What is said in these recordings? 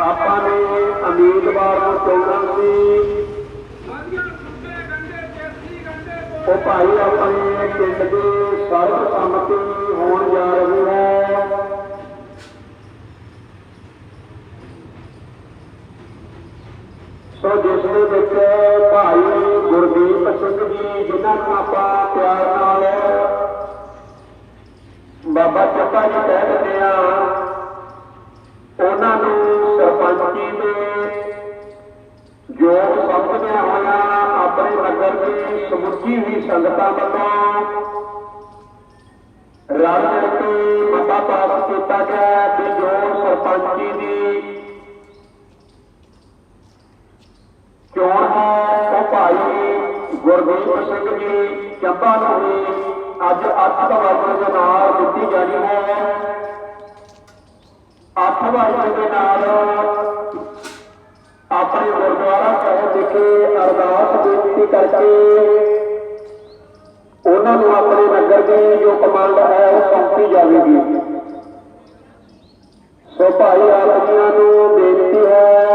ਆਪਾਂ ਨੇ ਉਮੀਦਵਾਰ ਨੂੰ ਚੁਣਨਾ ਸੀ। ਉਹ ਭਾਈ ਆਪਣੇ ਪਿੰਡ ਦੇ ਸਰਬਸੰਮਤੀ ਹੋਣ ਜਾ ਰਹੀ ਹੈ। ਸੋ ਜਿਸ ਦੇ ਵਿੱਚ ਭਾਈ ਗੁਰਦੀਪ ਸਿੰਘ ਜੀ, ਜਿਨ੍ਹਾਂ ਨੂੰ ਆਪਾਂ ਪਿਆਰ ਨਾਲ ਬਾਬਾ ਚੱਪਾ ਜੀ ਜੋ ਦੇ ਯੋਗ ਹੋਇਆ, ਆਪਣੇ ਨਗਰ ਦੀ ਸਮੁੱਚੀ ਹੀ ਸੰਗਤਾਂ ਵੱਲੋਂ ਰਲ ਮਿਲ ਕੇ ਮਤਾ ਪਾਸ ਕੀਤਾ ਗਿਆ ਕਿ ਜੋ ਸਰਪੰਚੀ ਦੀ ਚੋਣ ਹੈ, ਉਹ ਭਾਈ ਗੁਰਦੀਪ ਸਿੰਘ ਜੀ ਚੰਬਾ ਨੂੰ ਹੀ ਅੱਜ ਅੱਠ ਵਜੇ ਦੇ ਨਾਲ ਦਿੱਤੀ ਜਾਣੀ ਹੈ। ਅੱਠ ਵਜੇ ਦੇ ਨਾਲ ਆਪਣੇ ਗੁਰਦੁਆਰਾ ਸਾਹਿਬ ਵਿਖੇ ਅਰਦਾਸ ਬੇਨਤੀ ਕਰਕੇ ਉਹਨਾਂ ਨੂੰ ਆਪਣੇ ਨਗਰ ਦੀ ਜੋ ਕਮਾਂਡ ਹੈ ਉਹ ਸੌਂਪੀ ਜਾਵੇਗੀ। ਸੋ ਭਾਈ ਆਪ ਜੀਆਂ ਨੂੰ ਬੇਨਤੀ ਹੈ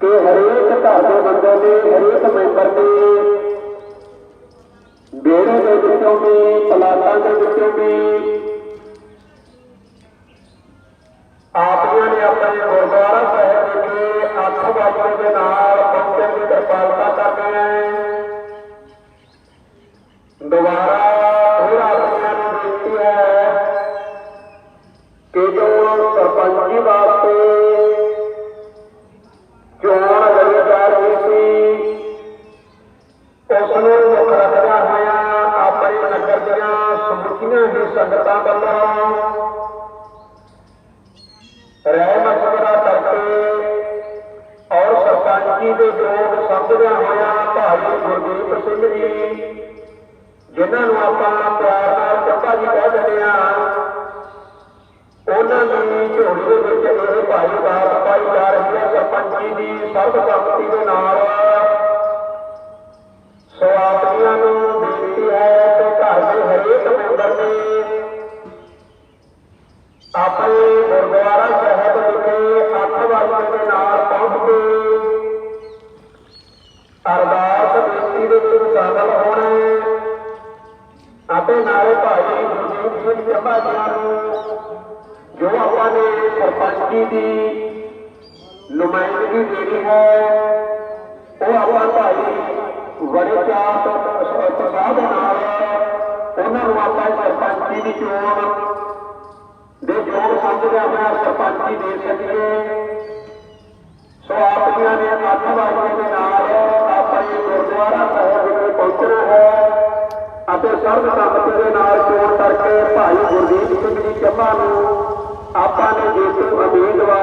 ਕਿ ਹਰੇਕ ਘਰ ਦੇ ਬੰਦੇ ਨੇ ਹਰੇਕ ਮੈਂਬਰ ਨੇ ਬੇੜੇ ਦੇ ਵਿੱਚੋਂ ਵੀ, ਪਲਾਟਾਂ ਦੇ ਵਿੱਚੋਂ ਵੀ ਆਪਣੇ ਗੁਰਦੁਆਰਾ ਸਾਹਿਬ ਵਿਖੇ ਅੱਠ ਵਜੇ ਦੇ ਨਾਲ ਪਹੁੰਚਣ ਦੀ ਕਿਰਪਾਲਤਾ ਕਰਨੀ ਹੈ। ਦੁਬਾਰਾ ਰਹਿ ਮਸ਼ਵਰਾ ਕਰਕੇ ਔਰ ਸਰਪੰਚੀ ਦੇ ਯੋਗ ਸਮਝਦਿਆਂ ਹੋਇਆ ਭਾਈ ਗੁਰਦੀਪ ਸਿੰਘ ਜੀ ਜਿਨ੍ਹਾਂ ਨੂੰ ਆਪਾਂ ਪਿਆਰ ਨਾਲ ਚੱਪਾ ਜੀ ਕਹਿ ਦਿੰਦੇ ਆ ਉਹਨਾਂ ਦੀ ਝੋਲੀ ਦੇ ਵਿੱਚ ਇਹ ਅਤੇ ਨਾਲੇ ਭਾਈ ਗੁਰਦੀਪ ਸਿੰਘ ਜੰਮਾ ਜੀਆਂ ਨੂੰ ਜੋ ਆਪਾਂ ਨੇ ਸਰਪੰਚੀ ਦੀ ਨੁਮਾਇੰਦਗੀ ਦੇਣੀ ਹੈ, ਉਹ ਆਪਾਂ ਭਾਈ ਵੜੇ ਚਾਹ ਪ੍ਰਸਾਦ ਨਾਲ ਉਹਨਾਂ ਨੂੰ ਆਪਾਂ ਸਰਪੰਚੀ ਦੀ ਚੋਣ ਦੇ ਯੋਗ ਸਮਝਦਿਆਂ ਹੋਇਆ ਸਰਪੰਚੀ ਦੇ ਅਤੇ ਸਰਬਸੰਮਤੀ ਦੇ ਨਾਲ ਚੋਣ ਕਰਕੇ ਭਾਈ ਗੁਰਦੀਪ ਸਿੰਘ ਜੀ ਚੱਬਾ ਨੂੰ ਆਪਾਂ ਨੇ ਜੇਤੂ ਉਮੀਦਵਾਰ